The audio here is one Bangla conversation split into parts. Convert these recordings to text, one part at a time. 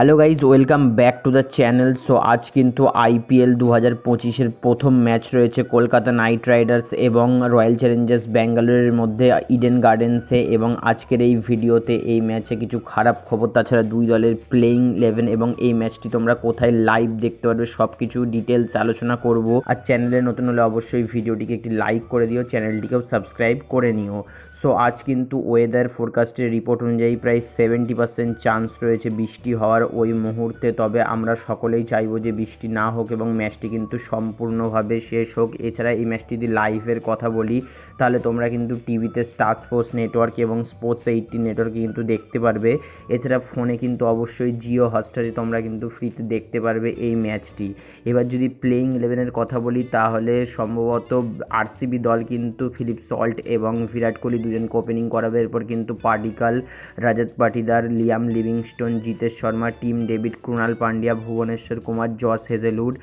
Hello guys welcome back to the channel so আজ কিন্তু আইপিএল দু হাজার পঁচিশের প্রথম ম্যাচ রয়েছে কলকাতা নাইট রাইডার্স এবং রয়্যাল চ্যালেঞ্জার্স ব্যাঙ্গালোরের মধ্যে ইডেন গার্ডেন্সে এবং আজকের এই ভিডিওতে এই ম্যাচে কিছু খারাপ খবর, তাছাড়া দুই দলের প্লেইং ইলেভেন এবং এই ম্যাচটি তোমরা কোথায় লাইভ দেখতে পারবে সব কিছু ডিটেলস আলোচনা করব। আর চ্যানেলে নতুন হলে অবশ্যই ভিডিওটিকে একটি লাইক করে দিও চ্যানেলটিকেও সাবস্ক্রাইব করে নিও। সো আজ কিন্তু ওয়েদার ফোরকাস্টের রিপোর্ট অনুযায়ী প্রায় সেভেন্টি পার্সেন্ট চান্স রয়েছে বৃষ্টি হওয়ার ওই মুহূর্তে। তবে আমরা সকলেই চাইব যে বৃষ্টি না হোক এবং ম্যাচটি কিন্তু সম্পূর্ণভাবে শেষ হোক। এছাড়া এই ম্যাচটি যদি লাইভের কথা বলি, তাহলে তোমরা কিন্তু টিভিতে স্টার স্পোর্টস নেটওয়ার্ক এবং স্পোর্টস এইটটি নেটওয়ার্কে কিন্তু দেখতে পারবে। এছাড়া ফোনে কিন্তু অবশ্যই জিও হটস্টারে তোমরা কিন্তু ফ্রিতে দেখতে পারবে এই ম্যাচটি। এবার যদি প্লেইং ইলেভেনের কথা বলি, তাহলে সম্ভবত আরসিবি দল কিন্তু ফিলিপ সল্ট এবং বিরাট কোহলি দুজনকে ওপেনিং করাবে। এরপর কিন্তু Padikkal Rajat Patidar, Liam Livingstone, Jitesh Sharma, Tim David Krunal Pandya, Bhuvneshwar Kumar, Josh Hazlewood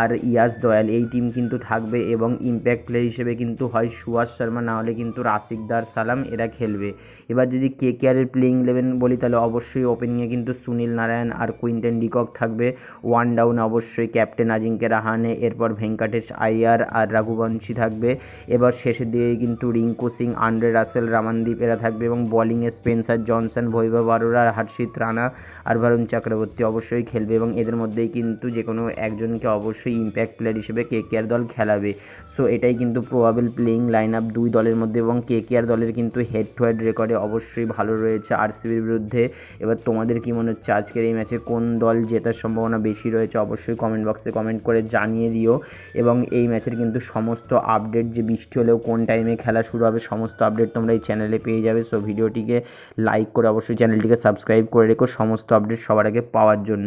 আর ইয়াস দয়াল। এই টিম কিন্তু থাকবে এবং ইম্প্যাক্ট প্লেয়ার হিসেবে কিন্তু হয় সুভাষ শর্মা। না হলে কিন্তু রাসিকদার সালাম এরা খেলবে। এবার যদি কে কেয়ারের প্লেইং ইলেভেন বলি, তাহলে অবশ্যই ওপেনিংয়ে কিন্তু সুনীল নারায়ণ আর কুইন্টেন ডিকক থাকবে। ওয়ান ডাউন অবশ্যই ক্যাপ্টেন আজিঙ্কে রাহানে এরপর ভেঙ্কাটেশ আইয়ার আর রাঘুবংশী থাকবে। এবার শেষের দিকে কিন্তু রিঙ্কু সিং আন্ড্রে রাসেল রামানদীপ, এরা থাকবে এবং বলিংয়ে স্পেন্সার জনসন ভৈভব আরোরা আর হর্ষিত রানা আর ভারুণ চক্রবর্তী অবশ্যই খেলবে এবং এদের মধ্যেই কিন্তু যে কোনো একজনকে অবশ্যই ইম্প্যাক্ট প্লেয়ার হিসেবে কে কেয়ার দল খেলাবে। সো এটাই কিন্তু প্রবাবেল প্লেইং লাইন আপ দুই দলের মধ্যে এবং কে কেয়ার দলের কিন্তু হেড টু হেড রেকর্ডে অবশ্যই ভালো রয়েছে আরসিবির বিরুদ্ধে। এবার তোমাদের কি মনে হচ্ছে আজকের এই ম্যাচে কোন দল জেতার সম্ভাবনা বেশি রয়েছে অবশ্যই কমেন্ট বক্সে কমেন্ট করে জানিয়ে দিও। এবং এই ম্যাচের কিন্তু সমস্ত আপডেট যে বৃষ্টি হলেও কোন টাইমে খেলা শুরু হবে সমস্ত আপডেট তোমরা এই চ্যানেলে পেয়ে যাবে। সো ভিডিওটিকে লাইক করে অবশ্যই চ্যানেলটিকে সাবস্ক্রাইব করে রেখো। সমস্ত আপডেট সবার আগে পাওয়ার জন্য।